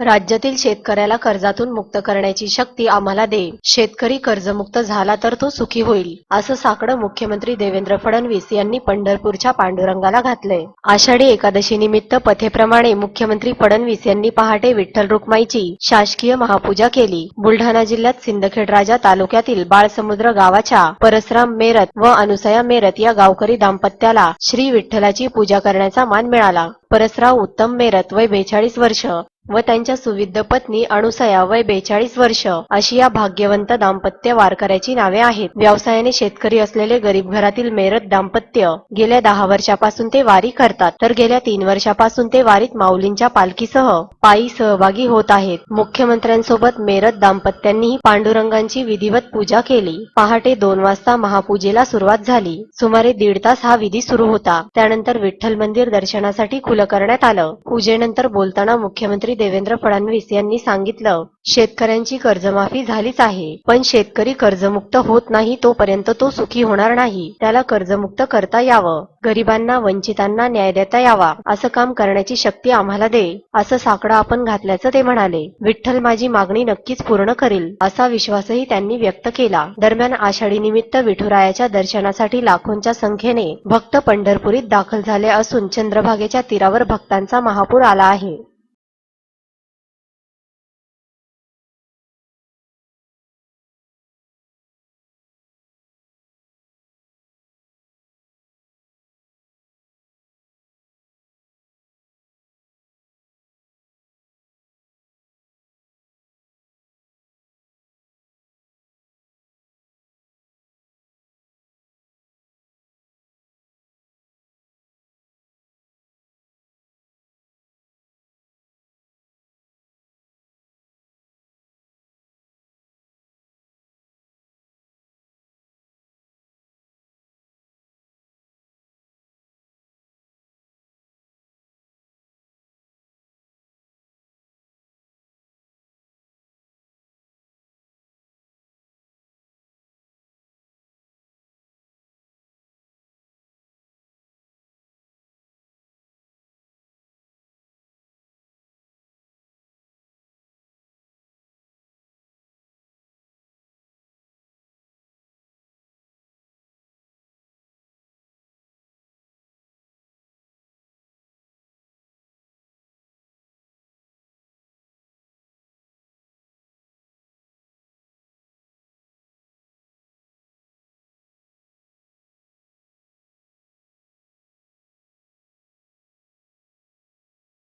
राज्यातील शेतकऱ्याला कर्जातून मुक्त करण्याची शक्ती आम्हाला दे. शेतकरी कर्जमुक्त झाला तर तो सुखी होईल असं साकडं मुख्यमंत्री देवेंद्र फडणवीस यांनी पंढरपूरच्या पांडुरंगाला घातलंय. आषाढी एकादशी निमित्त पथेप्रमाणे मुख्यमंत्री फडणवीस यांनी पहाटे विठ्ठल रुक्माईची शासकीय महापूजा केली. बुलढाणा जिल्ह्यात सिंदखेड राजा तालुक्यातील बाळसमुद्र गावाच्या परसराम मेरत व अनुसया मेरत या गावकरी दाम्पत्याला श्री विठ्ठलाची पूजा करण्याचा मान मिळाला. परसराव उत्तम मेरत वय बेचाळीस वर्ष. व त्यांच्या सुविध पत्नी अणुसया वय बेचाळीस वर्ष. अशी या भाग्यवंत दाम्पत्य वारकऱ्याची नावे आहेत. व्यवसायाने शेतकरी असलेले गरीब घरातील मेरत दाम्पत्य गेल्या दहा वर्षापासून ते वारी करतात. तर गेल्या तीन वर्षापासून ते वारीत माऊलींच्या पालखीसह पायी सहभागी होत आहेत. मुख्यमंत्र्यांसोबत मेरत दाम्पत्यांनीही पांडुरंगांची विधिवत पूजा केली. पहाटे दोन वाजता महापूजेला सुरुवात झाली. सुमारे दीड तास हा विधी सुरू होता. त्यानंतर विठ्ठल मंदिर दर्शनासाठी खुलं करण्यात आलं. पूजेनंतर बोलताना मुख्यमंत्री मुख्यमंत्री देवेंद्र फडणवीस यांनी सांगितलं शेतकऱ्यांची कर्जमाफी झालीच आहे पण शेतकरी कर्जमुक्त होत नाही तोपर्यंत तो सुखी होणार नाही. त्याला कर्जमुक्त करता यावं. गरिबांना वंचितांना न्याय देता यावा. असं काम करण्याची शक्ती आम्हाला दे. असं साकडं आपण घातल्याचं ते म्हणाले. विठ्ठल माझी मागणी नक्कीच पूर्ण करील असा विश्वासही त्यांनी व्यक्त केला. दरम्यान आषाढी निमित्त विठुरायाच्या दर्शनासाठी लाखोंच्या संख्येने भक्त पंढरपुरीत दाखल झाले असून चंद्रभागेच्या तीरावर भक्तांचा महापूर आला आहे.